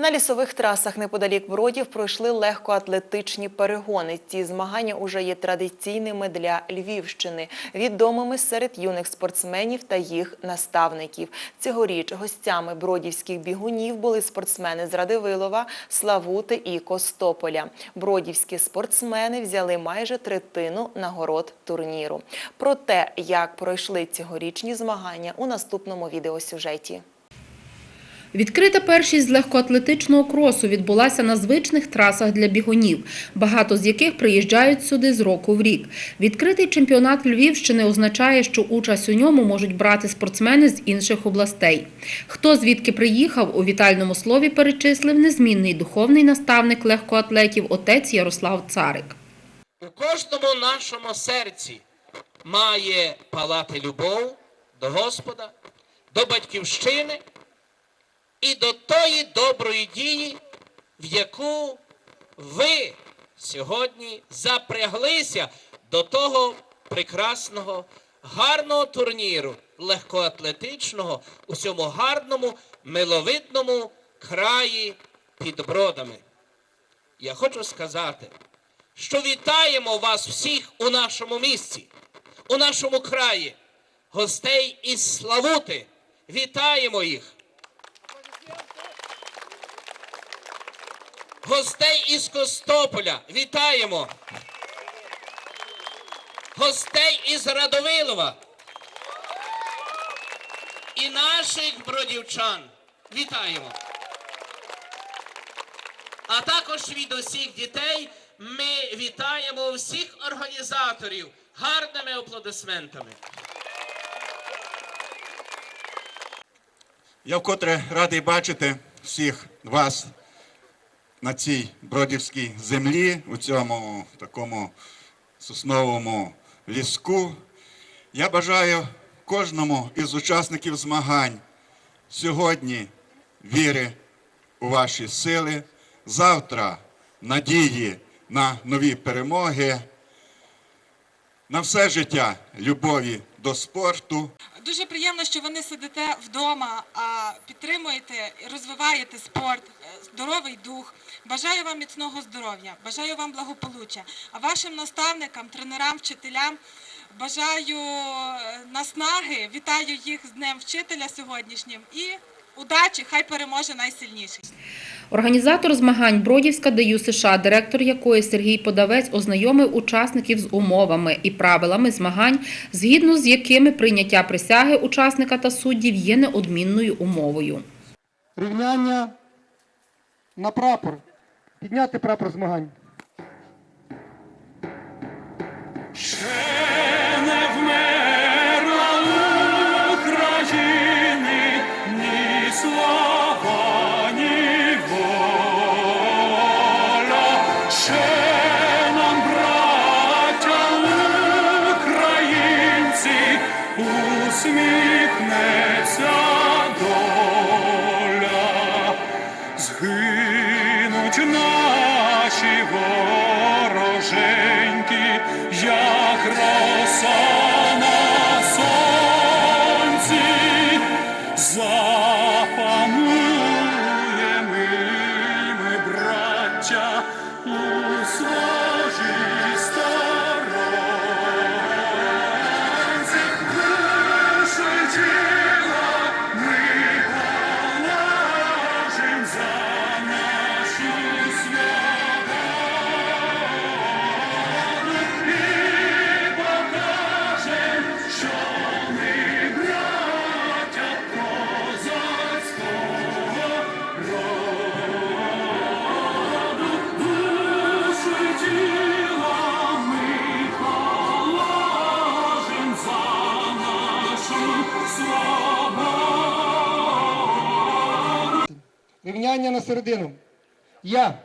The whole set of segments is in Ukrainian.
На лісових трасах неподалік Бродів пройшли легкоатлетичні перегони. Ці змагання уже є традиційними для Львівщини, відомими серед юних спортсменів та їх наставників. Цьогоріч гостями бродівських бігунів були спортсмени з Радивилова, Славути і Костополя. Бродівські спортсмени взяли майже третину нагород турніру. Про те, як пройшли цьогорічні змагання у наступному відеосюжеті. Відкрита першість з легкоатлетичного кросу відбулася на звичних трасах для бігунів, багато з яких приїжджають сюди з року в рік. Відкритий чемпіонат Львівщини означає, що участь у ньому можуть брати спортсмени з інших областей. Хто звідки приїхав, у вітальному слові перечислив незмінний духовний наставник легкоатлетів отець Ярослав Царик. У кожному нашому серці має палати любов до Господа, до батьківщини і до тої доброї дії, в яку ви сьогодні запряглися до того прекрасного, гарного турніру, легкоатлетичного у цьому гарному, миловидному краї під бродами. Я хочу сказати, що вітаємо вас всіх у нашому місці, у нашому краї, гостей із Славути. Вітаємо їх. Гостей із Костополя. Вітаємо. Гостей із Радовилова. І наших бродівчан. Вітаємо. А також від усіх дітей ми вітаємо всіх організаторів гарними аплодисментами. Я вкотре радий бачити всіх вас на цій бродівській землі, у цьому такому сосновому ліску. Я бажаю кожному із учасників змагань сьогодні віри у ваші сили, завтра надії на нові перемоги, на все життя любові до спорту. Дуже приємно, що ви не сидите вдома, а підтримуєте і розвиваєте спорт, здоровий дух. Бажаю вам міцного здоров'я, бажаю вам благополуччя. А вашим наставникам, тренерам, вчителям бажаю е, наснаги, вітаю їх з Днем вчителя сьогоднішнім і удачі, хай переможе найсильніший. Організатор змагань Бродівська ДЮ США, директор якої Сергій Подавець ознайомив учасників з умовами і правилами змагань, згідно з якими прийняття присяги учасника та суддів є неодмінною умовою. Рівняння на прапор. Підняти прапор змагань. Середину. Я.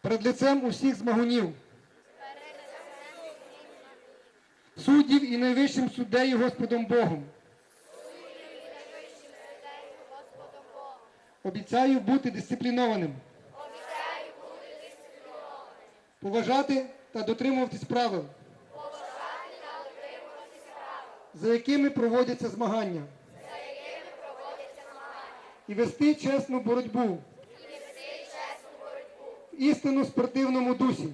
Перед лицем усіх змагунів. Суддів і найвищим суддею Господом Богом. Обіцяю бути дисциплінованим. Поважати та дотримуватись правил. За якими проводяться змагання. І вести чесну боротьбу. В спортивному дусі.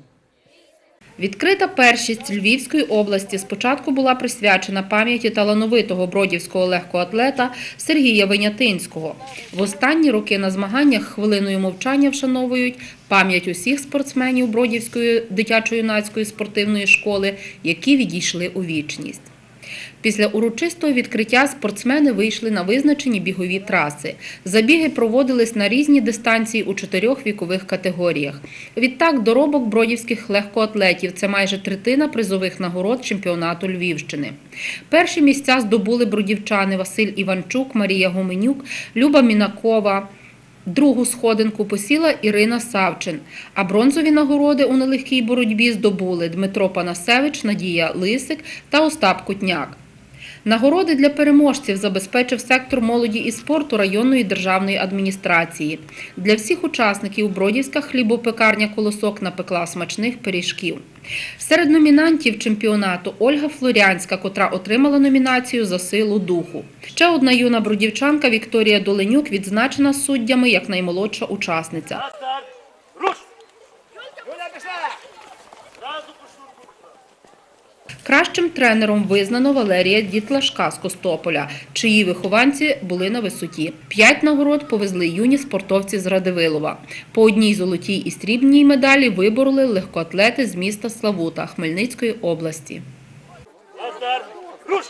Відкрита першість Львівської області спочатку була присвячена пам'яті талановитого бродівського легкоатлета Сергія Венятинського. В останні роки на змаганнях хвилиною мовчання вшановують пам'ять усіх спортсменів Бродівської дитячо-юнацької спортивної школи, які відійшли у вічність. Після урочистого відкриття спортсмени вийшли на визначені бігові траси. Забіги проводились на різні дистанції у чотирьох вікових категоріях. Відтак, доробок бродівських легкоатлетів це майже третина призових нагород чемпіонату Львівщини. Перші місця здобули бродівчани Василь Іванчук, Марія Гуменюк, Люба Мінакова. Другу сходинку посіла Ірина Савчин, а бронзові нагороди у нелегкій боротьбі здобули Дмитро Панасевич, Надія Лисик та Остап Кутняк. Нагороди для переможців забезпечив сектор молоді і спорту районної державної адміністрації. Для всіх учасників Бродівська хлібопекарня «Колосок» напекла смачних пиріжків. Серед номінантів чемпіонату Ольга Флорянська, котра отримала номінацію за силу духу. Ще одна юна бродівчанка Вікторія Доленюк відзначена суддями як наймолодша учасниця. Кращим тренером визнано Валерія Дітлашка з Костополя, чиї вихованці були на висоті. П'ять нагород повезли юні спортовці з Радивилова. По одній золотій і срібній медалі вибороли легкоатлети з міста Славута Хмельницької області. Руш!